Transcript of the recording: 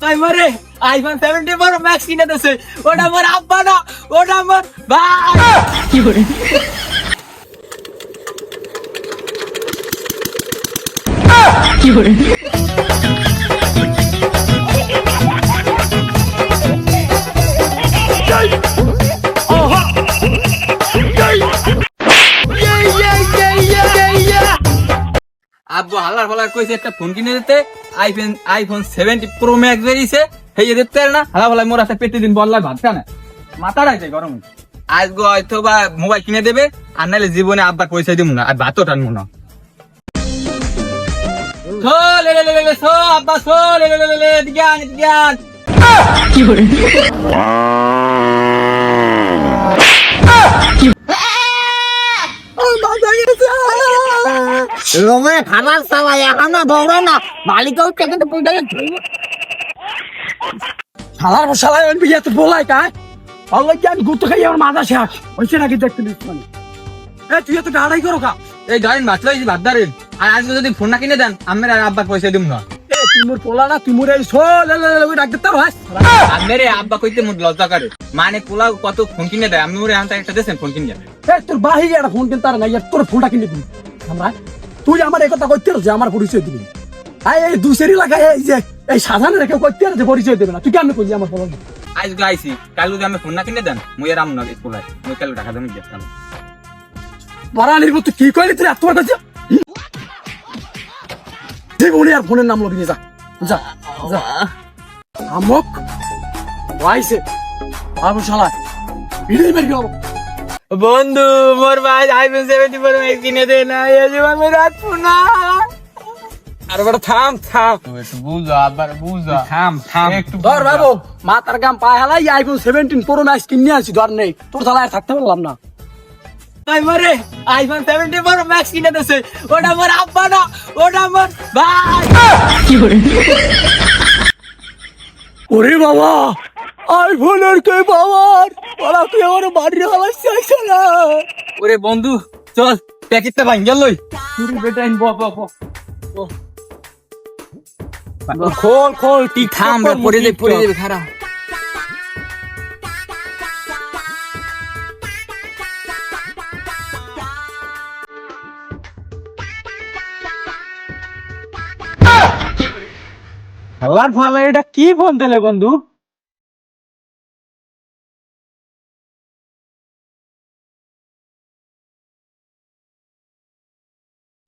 তাই মরে iPhone seventy four max কিনে দিছে। ওটা আমার আব্বা না, ওটা আমার ভাই। আব্বু হালার ফালার কইছে একটা ফোন কিনে দিতে। IPhone iPhone seventy pro max বেরিয়েছে। হেই এদের তেল না? হালা ফালার মোর একটা পেটে দিন বললাই ভাত খানে মাথা রাখছে গরম আজকে হয়তো বা মোবাইল কিনে দেবে আর নাহলে জীবনে আব্বার পয়সা দিব না আর ভাতও টানবো না। সো লে লে লে লে লে, সো আব্বা সো লে রোমে খাবার সবাই এখনও দৌড়ো না। মালিকও কেটে তো পুজো শালার শালার ওই বিয়ে তো বলাই কি আমি গুতো খাই আমার মাথা শেষ? হয়েছে নাকি দেখতে নিস মানে? এ তুই তো গাড়াই করো কা? এই ধরেন আর আজকে যদি ফোন না কিনে দেন আমি আর আব্বার পয়সা দিব না। এ তুই মোর পোলা না তুই মোর এই সো লে লে লে ওই ডাকতে তার হয়? আমেরে আব্বা কইতে মোর লজ্জা করে। মানে পোলা কত ফোন কিনে দেয়? আমি ওরে আনতে একটা দেন ফোন কিনে এ তোর বাহি একটা ফোন কিনতে আর নাই তোর ফোনটা কিনে দিবি। আমরা তুই আমার এই কথা কইতে যে আমার পরিচয় দিবি। আই এই দুসেরি লাগাই এই যে এই সাধারণ রেখে আর যে পরিচয় দেবে না। তুই কেমন কইলি আমার পোলা আজ গাইছি কাল যদি আমি ফোন না কিনে দেন মুই আর আমনা স্কুলে মুই কাল টাকা দেন গেছতাম বারানির মতো কি কইলি তুই এত কথা? জীবনে আর ফোনের নাম লবি যা যা যা। আমক ওয়াইসে আবু শালা ভিডিও বের করো বন্ধু মোর ভাই আইফোন 74 ম্যাক্স কিনে দে না এই যে আমি রাখব না। আর বড় থাম থাম। একটু বুঝো আবার বুঝো। থাম থাম। একটু ধর বাবু মা তার গাম পায় হালাই আইফোন সেভেন্টিন প্রো ম্যাক্স কিনে আনছি ধর নেই তোর থাকতে পারলাম না। মরে আইফোন 74 ম্যাক্স কিনে দিছে। ওটা আমার আব্বা না ওটা ভাই। ওরে বাবা আইফোন আর কে বাবার ওরা তুই আমার বাড়ি হালাই চাইছে না। ওরে বন্ধু চল প্যাকেটটা ভাঙ্গা লই। তুই বেটাইন ব ব ব। খোল খোল টিক থাম রে পড়ে যাবে পড়ে যাবে খারাপ। খেলার ফালা এটা কি ফোন দিলে বন্ধু?